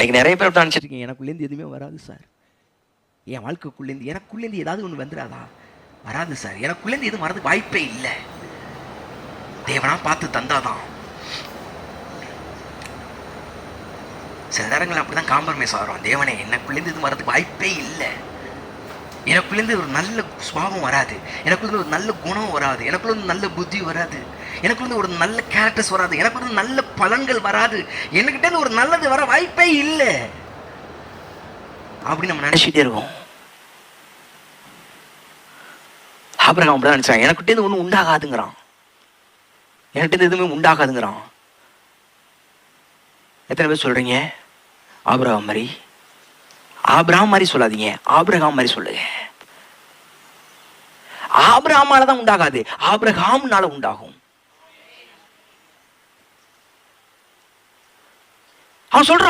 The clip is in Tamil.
இன்னைக்கு நிறைய பேர் அப்படி அனுப்பிச்சிருக்கீங்க எனக்குள்ளேருந்து எதுவுமே வராது சார். என் வாழ்க்கைக்குள்ளேருந்து எனக்குள்ளேருந்து ஏதாவது ஒன்று வந்துடாதா வராது சார். எனக்குள்ளேருந்து எதுவும் வரதுக்கு வாய்ப்பே இல்லை. தேவனா பார்த்து தந்தாதான். சில நேரங்கள் அப்படிதான் காம்ப்ரமைஸ் ஆகிறோம். தேவனே எனக்குள்ளேருந்து எதுவும் வரதுக்கு வாய்ப்பே இல்லை. எனக்குள்ளேருந்து ஒரு நல்ல சுபாவம் வராது. எனக்குள்ளேருந்து ஒரு நல்ல குணம் வராது. எனக்குள்ளேருந்து ஒரு நல்ல புத்தி வராது. எனக்கு வந்து ஒரு நல்ல கேரக்டர்ஸ் வராது. எனக்கு வந்து நல்ல பலன்கள் வராது. என்கிட்ட ஒரு நல்லது வர வாய்ப்பே இல்லை. அப்படின்னு நம்ம நினைச்சிட்டே இருக்கோம். ஆபிரகாம் அப்படி தான் நினச்சான் இருந்து ஒன்றும் உண்டாகாதுங்கிறான். என்கிட்டேருந்து எதுவுமே உண்டாகாதுங்கிறான். எத்தனை பேர் சொல்றீங்க? ஆபிரகாம் மாதிரி. ஆபிரகாம் மாதிரி சொல்லாதீங்க. ஆபிரகாம் மாதிரி சொல்லுங்க. ஆபிரகாமால தான் உண்டாகாது. ஆபிரகாம்னால உண்டாகும். அவன் சொல்ற